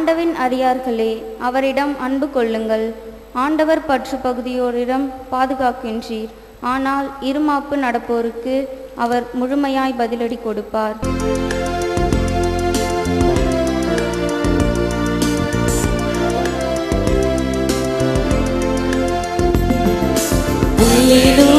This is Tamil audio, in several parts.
ஆண்டவின் அடியார்களே அவரிடம் அன்பு கொள்ளுங்கள். ஆண்டவர் பற்று பகுதியோரிடம் பாதுகாக்கின்றீர். ஆனால் இருமாப்பு நடப்போருக்கு அவர் முழுமையாய் பதிலடி கொடுப்பார். அல்லேலூயா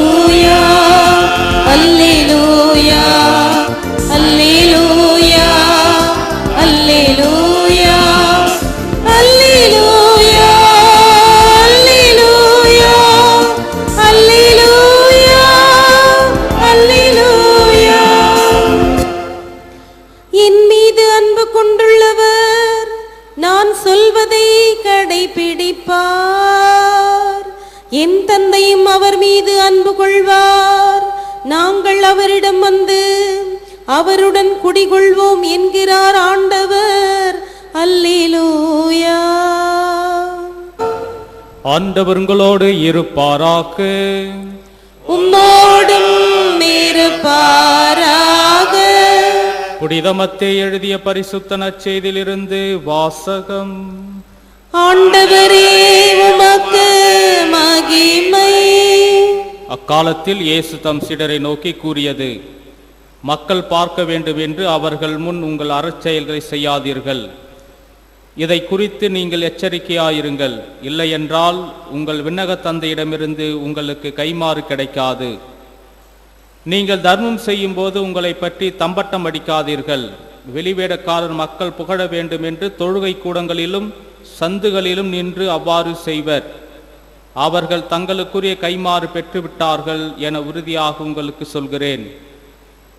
அவருடன் குடிகொள்வோம் என்கிறார் ஆண்டவர். அல்லேலூயா. ஆண்டவர் உங்களோடு இருப்பாராக. உம்மோடும் இருப்பாராக. புனிதமத்தை எழுதிய பரிசுத்த நற்செய்தியிலிருந்து வாசகம். ஆண்டவரே உமக்கு மகிமை. அக்காலத்தில் இயேசு தம் சிடரை நோக்கி கூறியது மக்கள் பார்க்க வேண்டும் என்று அவர்கள் முன் உங்கள் அறச்செயல்களை செய்யாதீர்கள். இதை குறித்து நீங்கள் எச்சரிக்கையாயிருங்கள். இல்லையென்றால் உங்கள் விண்ணக தந்தையிடமிருந்து உங்களுக்கு கைமாறு கிடைக்காது. நீங்கள் தர்மம் செய்யும் போது உங்களை பற்றி தம்பட்டம் அடிக்காதீர்கள். வெளிவேடக்காரர் மக்கள் புகழ வேண்டும் என்று தொழுகை கூடங்களிலும் சந்துகளிலும் நின்று அவ்வாறு செய்வர். அவர்கள் தங்களுக்குரிய கைமாறு பெற்றுவிட்டார்கள் என உறுதியாக உங்களுக்கு சொல்கிறேன்.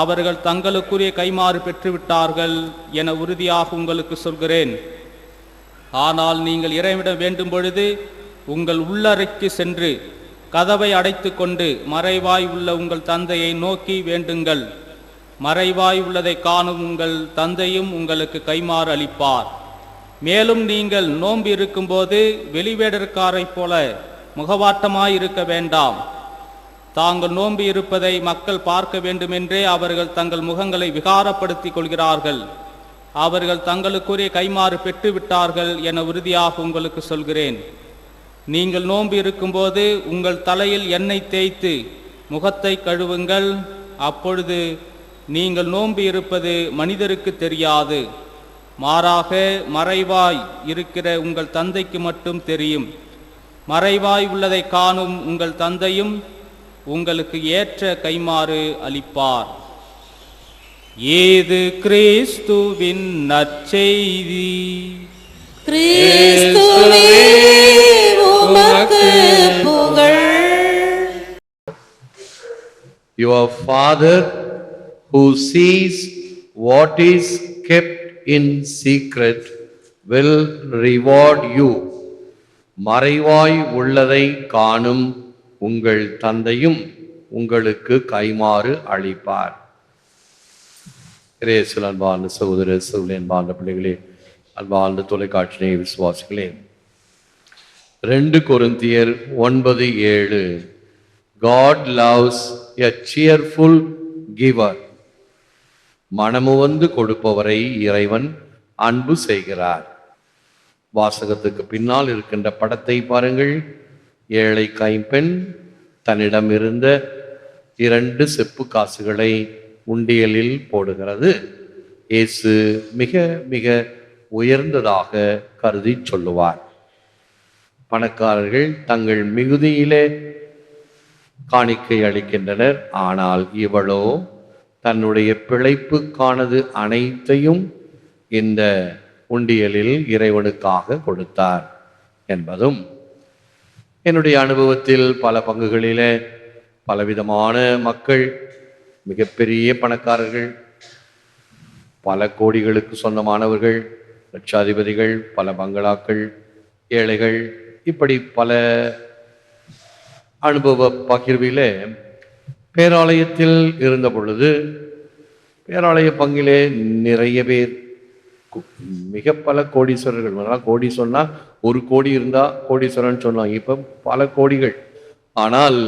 அவர்கள் தங்களுக்குரிய கைமாறு பெற்றுவிட்டார்கள் என உறுதியாக உங்களுக்கு சொல்கிறேன். ஆனால் நீங்கள் இறைவிடம் வேண்டும் பொழுது உங்கள் உள்ளறைக்கு சென்று கதவை அடைத்து கொண்டு மறைவாய் உள்ள உங்கள் தந்தையை நோக்கி வேண்டுங்கள். மறைவாய் உள்ளதை காணும் உங்கள் தந்தையும் உங்களுக்கு கைமாறு அளிப்பார். மேலும் நீங்கள் நோன்பு இருக்கும்போது வெளிவேடற்காரைப் போல முகவாட்டமாய் இருக்க வேண்டாம். தாங்கள் நோம்பி இருப்பதை மக்கள் பார்க்க வேண்டுமென்றே அவர்கள் தங்கள் முகங்களை விகாரப்படுத்திக் கொள்கிறார்கள். அவர்கள் தங்களுக்குரிய கைமாறு பெற்று விட்டார்கள் என உறுதியாக உங்களுக்கு சொல்கிறேன். நீங்கள் நோம்பி இருக்கும்போது உங்கள் தலையில் எண்ணெய் தேய்த்து முகத்தை கழுவுங்கள். அப்பொழுது நீங்கள் நோம்பி இருப்பது மனிதருக்கு தெரியாது. மாறாக மறைவாய் இருக்கிற உங்கள் தந்தைக்கு மட்டும் தெரியும். மறைவாய் உள்ளதை காணும் உங்கள் தந்தையும் உங்களுக்கு ஏற்ற கைமாறு அளிப்பார். ஏது கிறிஸ்துவின் நற்செய்தி? கிறிஸ்துவே உமக்கு புகழ். Your Father who sees what is kept in secret will reward you. மறைவாய் உள்ளதை காணும் உங்கள் தந்தையும் உங்களுக்கு கைமாறு அளிப்பார். இறையேசுவில் அன்பார்ந்த சகோதர சகோதரி அன்பார்ந்த பிள்ளைகளே அன்பார்ந்த தொலைக்காட்சியை விசுவாசிகளே. ரெண்டு கொருந்தியர் ஒன்பது ஏழு. God loves a cheerful giver மனமுவந்து கொடுப்பவரை இறைவன் அன்பு செய்கிறார். வாசகத்துக்கு பின்னால் இருக்கின்ற படத்தை பாருங்கள். ஏழை கைம்பெண் தன்னிடம் இருந்த இரண்டு செப்பு காசுகளை உண்டியலில் போடுகிறது. இயேசு மிக மிக உயர்ந்ததாக கருதி சொல்லுவார். பணக்காரர்கள் தங்கள் மிகுதியிலே காணிக்கை அளிக்கின்றனர். ஆனால் இவளோ தன்னுடைய பிழைப்புக்கானது அனைத்தையும் இந்த உண்டியலில் இறைவனுக்காக கொடுத்தார் என்பதும் என்னுடைய அனுபவத்தில் பல பங்குகளிலே பலவிதமான மக்கள் மிகப்பெரிய பணக்காரர்கள் பல கோடிகளுக்கு சொந்தமானவர்கள் லட்சாதிபதிகள் பல பங்களாக்கள் ஏழைகள் இப்படி பல அனுபவ பகிர்விலே பேராலயத்தில் இருந்த பொழுது பேராலய பங்கிலே நிறைய பேர் மிக பல கோடீஸ்வரர்கள். முதல்ல கோடி சொன்னால் ஒரு கோடி இருந்தால் கோடீஸ்வரன் சொன்னாங்க இப்போ பல கோடிகள். ஆனால்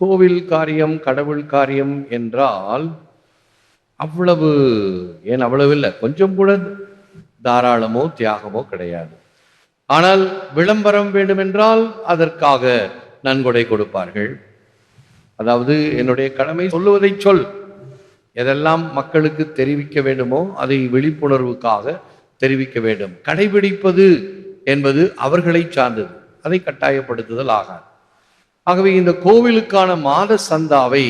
கோவில் காரியம் கடவுள் காரியம் என்றால் அவ்வளவு ஏன் அவ்வளவு இல்லை. கொஞ்சம் கூட தாராளமோ தியாகமோ கிடையாது. ஆனால் விளம்பரம் வேண்டுமென்றால் அதற்காக நன்கொடை கொடுப்பார்கள். அதாவது என்னுடைய கடமை சொல்லுவதை சொல். எதெல்லாம் மக்களுக்கு தெரிவிக்க வேண்டுமோ அதை விழிப்புணர்வுக்காக தெரிவிக்க வேண்டும். கடைபிடிப்பது என்பது அவர்களை சார்ந்தது. அதை கட்டாயப்படுத்துதல் ஆகாது. ஆகவே இந்த கோவிலுக்கான மாத சந்தாவை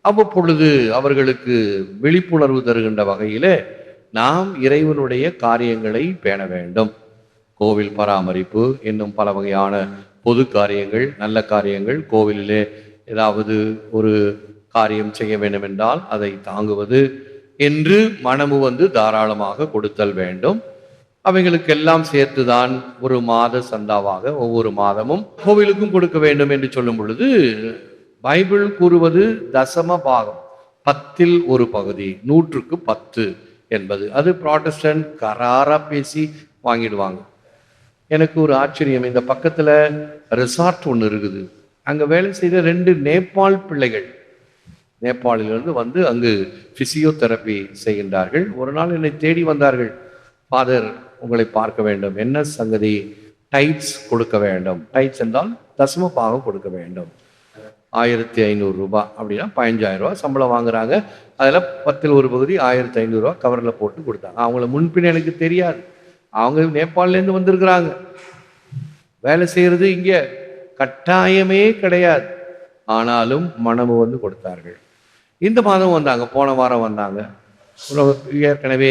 அவ்வப்பொழுது அவர்களுக்கு விழிப்புணர்வு தருகின்ற வகையில் நாம் இறைவனுடைய காரியங்களை பேண வேண்டும். கோவில் பராமரிப்பு இன்னும் பல வகையான பொது காரியங்கள் நல்ல காரியங்கள். கோவிலிலே ஏதாவது ஒரு காரியம் செய்ய வேண்டும் என்றால் அதை தாங்குவது என்று மனமு வந்து தாராளமாக கொடுத்தல் வேண்டும். அவைகளுக்கெல்லாம் சேர்த்துதான் ஒரு மாத சந்தாவாக ஒவ்வொரு மாதமும் கோவிலுக்கும் கொடுக்க வேண்டும் என்று சொல்லும் பொழுது பைபிள் கூறுவது தசம பாகம் பத்தில் ஒரு பகுதி நூற்றுக்கு பத்து என்பது. அது ப்ராட்டஸ்டன்ட் கராரா பேசி வாங்கிடுவாங்க. எனக்கு ஒரு ஆச்சரியம். இந்த பக்கத்தில் ரிசார்ட் ஒன்று இருக்குது. அங்கே வேலை செய்த ரெண்டு நேபாள் பிள்ளைகள் நேபாளிலிருந்து வந்து அங்கு பிசியோதெரப்பி செய்கின்றார்கள். ஒரு நாள் என்னை தேடி வந்தார்கள். ஃபாதர் உங்களை பார்க்க வேண்டும். என்ன சங்கதி? டைட்ஸ் கொடுக்க வேண்டும். டைட்ஸ் என்றால் தசம பாகம் கொடுக்க வேண்டும். ஆயிரத்தி ஐநூறு ரூபாய் அப்படின்னா பதினஞ்சாயிரம் ரூபாய் சம்பளம் வாங்குறாங்க. அதில் பத்தில் ஒரு பகுதி ஆயிரத்தி ஐநூறுரூவா கவரில் போட்டு கொடுத்தாங்க. அவங்கள முன்பின் எனக்கு தெரியாது. அவங்க நேபாளிலேருந்து வந்திருக்கிறாங்க. வேலை செய்கிறது இங்கே கட்டாயமே கிடையாது. ஆனாலும் மனமு வந்து கொடுத்தார்கள். இந்த மாதம் வந்தாங்க போன வாரம் வந்தாங்க. ஏற்கனவே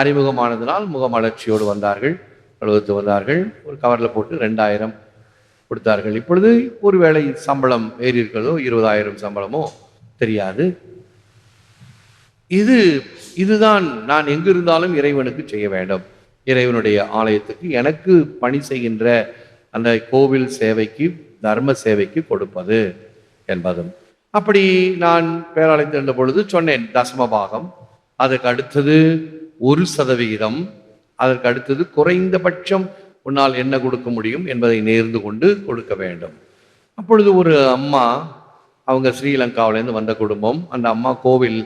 அறிமுகமானதினால் முகமலர்ச்சியோடு வந்தார்கள் அலுவலகத்து வந்தார்கள். ஒரு கவரில் போட்டு ரெண்டாயிரம் கொடுத்தார்கள். இப்பொழுது ஒருவேளை சம்பளம் ஏறி இருக்கிறதோ இருபதாயிரம் சம்பளமோ தெரியாது. இது இதுதான் நான் எங்கிருந்தாலும் இறைவனுக்கு செய்ய வேண்டும். இறைவனுடைய ஆலயத்துக்கு எனக்கு பணி செய்கின்ற அந்த கோவில் சேவைக்கு தர்ம சேவைக்கு கொடுப்பது என்பதும். அப்படி நான் பேராலயத்தில் இருந்த பொழுது சொன்னேன் தசம பாகம் அதற்கு அடுத்தது ஒரு சதவிகிதம். அதற்கு அடுத்தது குறைந்தபட்சம் உன்னால் என்ன கொடுக்க முடியும் என்பதை நேர்ந்து கொண்டு கொடுக்க வேண்டும். அப்பொழுது ஒரு அம்மா அவங்க ஸ்ரீலங்காவிலேருந்து வந்த குடும்பம். அந்த அம்மா கோவில்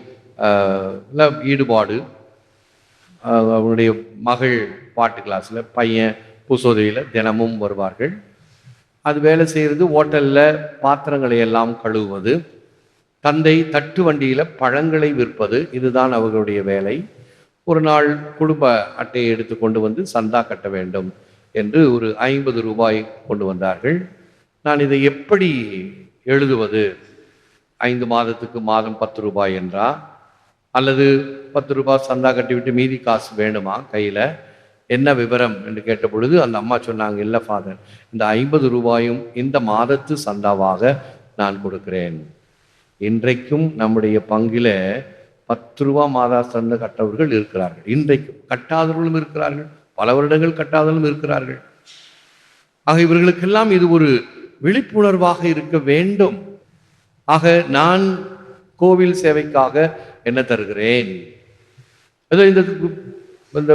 ஈடுபாடு. அவனுடைய அவருடைய மகள் பாட்டு கிளாஸில் பையன் புசோதவியில் தினமும் வருவார்கள். அது வேலை செய்கிறது ஹோட்டலில் பாத்திரங்களை எல்லாம் கழுவுவது தந்தை தட்டு வண்டியில் பழங்களை விற்பது இதுதான் அவர்களுடைய வேலை. ஒரு நாள் குடும்ப அட்டையை எடுத்து கொண்டு வந்து சந்தா கட்ட வேண்டும் என்று ஒரு ஐம்பது ரூபாய் கொண்டு வந்தார்கள். நான் இதை எப்படி எழுதுவது? ஐந்து மாதத்துக்கு மாதம் பத்து ரூபாய் என்றா? அல்லது பத்து ரூபாய் சந்தா கட்டிவிட்டு மீதி காசு வேணுமா கையில்? என்ன விவரம் என்று கேட்ட பொழுது அந்த அம்மா சொன்னாங்க இல்லை ஃபாதர் இந்த ஐம்பது ரூபாயும் இந்த மாதத்து சந்தாவாக நான் கொடுக்கிறேன். இன்றைக்கும் நம்முடைய பங்கில பத்து ரூபா மாதா சந்த கட்டவர்கள் இருக்கிறார்கள். இன்றைக்கும் கட்டாதவர்களும் இருக்கிறார்கள். பல வருடங்கள் கட்டாதவர்களும் இருக்கிறார்கள். ஆக இவர்களுக்கெல்லாம் இது ஒரு விழிப்புணர்வாக இருக்க வேண்டும். ஆக நான் கோவில் சேவைக்காக என்ன தருகிறேன்? இந்த இந்த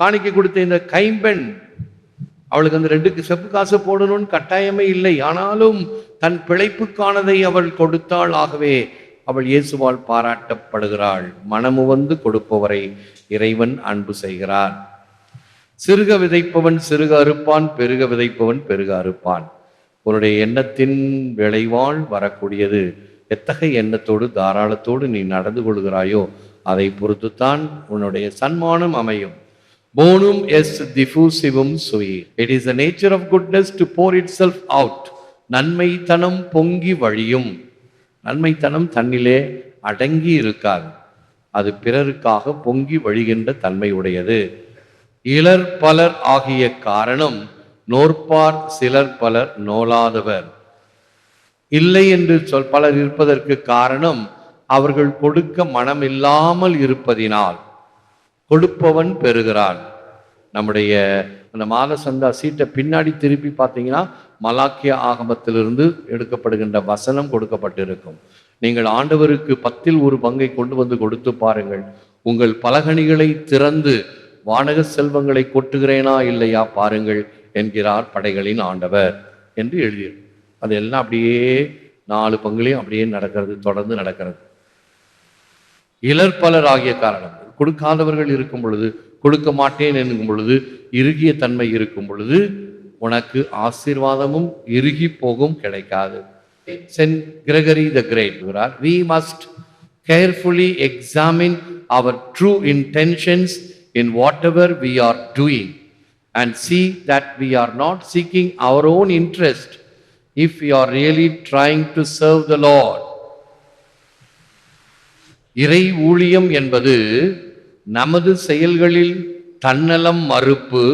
காணிக்கை கொடுத்த இந்த கைம்பெண் அவளுக்கு அந்த ரெண்டுக்கு செப்பு காசு போடணும்னு கட்டாயமே இல்லை. ஆனாலும் தன் பிழைப்புக்கானதை அவள் கொடுத்தாள். ஆகவே அவள் இயேசுவால் பாராட்டப்படுகிறாள். மனமு வந்து கொடுப்பவரை இறைவன் அன்பு செய்கிறார். சிறுக விதைப்பவன் சிறுக அறுப்பான் பெருக விதைப்பவன் பெருக அறுப்பான். உன்னுடைய எண்ணத்தின் விளைவால் வரக்கூடியது. எத்தகைய எண்ணத்தோடு தாராளத்தோடு நீ நடந்து கொள்கிறாயோ அதை பொறுத்துத்தான் உன்னுடைய சன்மானம் அமையும். போனும் எஸ் டிஃபூசிவும் shui it is the nature of goodness to pour itself out நன்மைத்தனம் பொங்கி வழியும். நன்மைத்தனம் தன்னிலே அடங்கி இருக்காது. அது பிறருக்காக பொங்கி வழிகின்ற தன்மை உடையது இளர் பலர் ஆகிய காரணம் நோற்பார் சிலர் பலர் நோலாதவர். இல்லை என்று சொல் பலர் இருப்பதற்கு காரணம் அவர்கள் கொடுக்க மனமில்லாமல் இருப்பதினால் கொடுப்பவன் பெறுகிறான். நம்முடைய அந்த மாலசந்தா சீட்டை பின்னாடி திருப்பி பார்த்தீங்கன்னா மலாக்கிய ஆகமத்திலிருந்து எடுக்கப்படுகின்ற வசனம் கொடுக்கப்பட்டிருக்கும். நீங்கள் ஆண்டவருக்கு பத்தில் ஒரு பங்கை கொண்டு வந்து கொடுத்து பாருங்கள். உங்கள் பலகணிகளை திறந்து வானக செல்வங்களை கொட்டுகிறேனா இல்லையா பாருங்கள் என்கிறார் படைகளின் ஆண்டவர் என்று எழுதியிருக்கு. அதெல்லாம் அப்படியே நாலு பங்குலையும் அப்படியே நடக்கிறது தொடர்ந்து நடக்கிறது. இளர் பலர் ஆகிய காரணம். கொடுக்காதவர்கள் இருக்கும் பொழுது கொடுக்க மாட்டேன் என்கும் பொழுது இறுகிய தன்மை இருக்கும் பொழுது உனக்கு ஆசீர்வாதமும் இறுகி போகும் கிடைக்காது. Saint Gregory the Great we must carefully examine our true intentions in whatever we are doing and see that we are not seeking our own interest if you are really trying to serve the Lord இறை ஊழியம் என்பது நமது செயல்களில் தன்னலம் மறுப்பு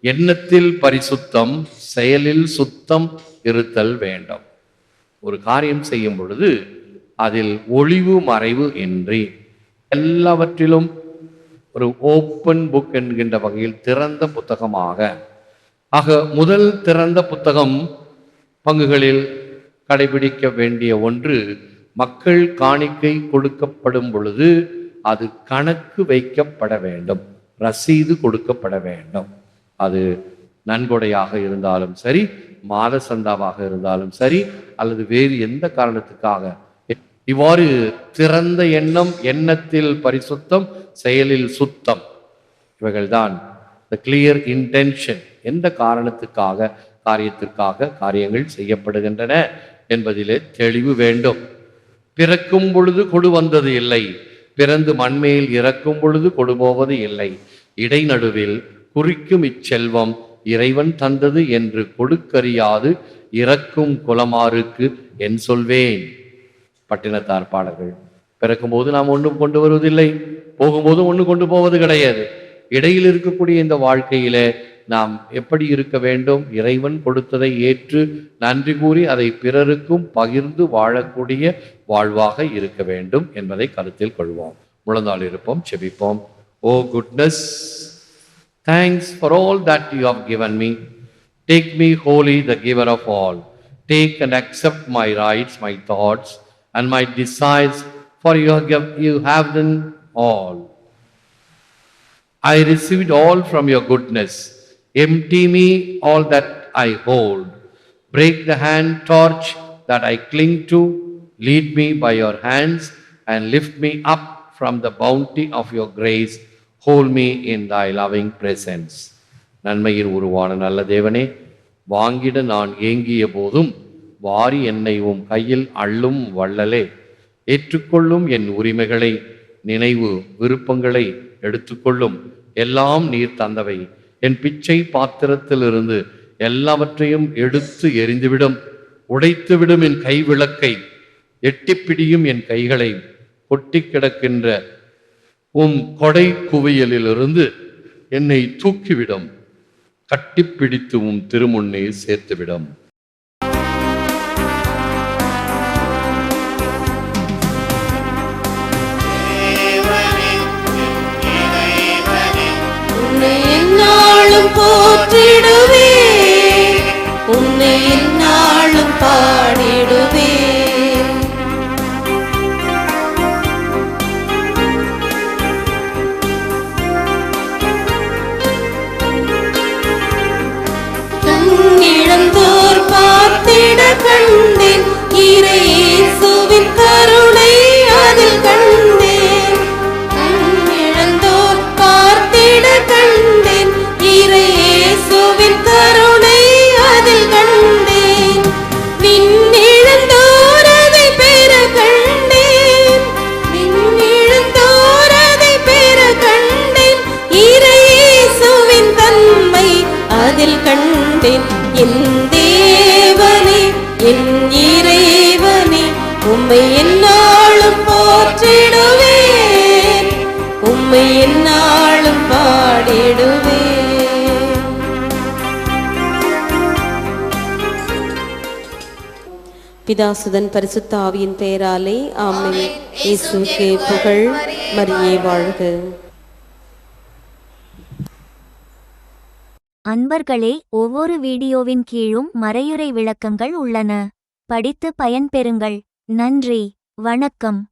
எண்ணத்தில் பரிசுத்தம் செயலில் சுத்தம் இருத்தல் வேண்டும். ஒரு காரியம் செய்யும் பொழுது அதில் ஒளிவு மறைவு இன்றி எல்லாவற்றிலும் ஒரு ஓப்பன் புக் என்கின்ற வகையில் திறந்த புத்தகமாக. ஆக முதல் திறந்த புத்தகம் பங்குகளில் கடைபிடிக்க வேண்டிய ஒன்று மக்கள் காணிக்கை கொடுக்கப்படும் பொழுது அது கணக்கு வைக்கப்பட வேண்டும். ரசீது கொடுக்கப்பட வேண்டும். அது நன்கொடையாக இருந்தாலும் சரி மாத சந்தாவாக இருந்தாலும் சரி அல்லது வேறு எந்த காரணத்துக்காக. இவ்வாறு திறந்த எண்ணம் எண்ணத்தில் பரிசுத்தம் செயலில் சுத்தம். இவைகள்தான் த கிளியர் இன்டென்ஷன் எந்த காரணத்துக்காக காரியத்திற்காக காரியங்கள் செய்யப்படுகின்றன என்பதிலே தெளிவு வேண்டும். பிறக்கும் பொழுது கொடு வந்தது இல்லை. பிறந்து மண்மேல் இறக்கும் பொழுது கொடு போவது இல்லை. இடைநடுவில் குறிக்கும் இச்செல்வம் இறைவன் தந்தது என்று கொடுக்கறியாது. இறக்கும் குலமாருக்கு என் சொல்வேன். பட்டினத்தார் பாடல்கள். பிறக்கும்போது நாம் ஒன்றும் கொண்டு வருவதில்லை. போகும்போது ஒன்றும் கொண்டு போவது கிடையாது. இடையில் இருக்கக்கூடிய இந்த வாழ்க்கையில நாம் எப்படி இருக்க வேண்டும்? இறைவன் கொடுத்ததை ஏற்று நன்றி கூறி அதை பிறருக்கும் பகிர்ந்து வாழக்கூடிய வாழ்வாக இருக்க வேண்டும் என்பதை கருத்தில் கொள்வோம் முழந்தாள் இருப்போம் செபிப்போம் ஓ goodness thanks for all that you have given me Take me wholly, the giver of all. Take and accept my rights, my thoughts, and my desires, for you have, giv- you have them all. I received all from your goodness. Empty me all that I hold. Break the hand torch that I cling to. Lead me by your hands and lift me up from the bounty of your grace. Hold me in thy loving presence. நன்மையின் உருவான நல்ல தேவனே வாங்கிட நான் ஏங்கிய போதும் வாரி என்னை உம் கையில் அள்ளும் வள்ளலே. ஏற்றுக்கொள்ளும் என் உரிமைகளை நினைவு விருப்பங்களை எடுத்துக்கொள்ளும். எல்லாம் நீர் தந்தவை. என் பிச்சை பாத்திரத்திலிருந்து எல்லாவற்றையும் எடுத்து எரிந்துவிடும் உடைத்துவிடும் என் கைவிளக்கை. எட்டிப்பிடியும் என் கைகளை கொட்டி கிடக்கின்ற உம் கொடை குவியலிலிருந்து என்னை தூக்கிவிடும். கட்டிப்பிடித்து உம் திருமுன்னே சேர்த்துவிடும். உம்மை என்னாலும் போற்றிடுவேன். உம்மை என்னாலும் பாடிடுவேன். பிதாசுதன் பரிசுத்த ஆவியின் பெயராலே ஆமென். இயேசுக்கே புகழ் மரியே வாழ்க. அன்பர்களே ஒவ்வொரு வீடியோவின் கீழும் மறையுறை விளக்கங்கள் உள்ளன. படித்து பயன்பெறுங்கள். நன்றி வணக்கம்.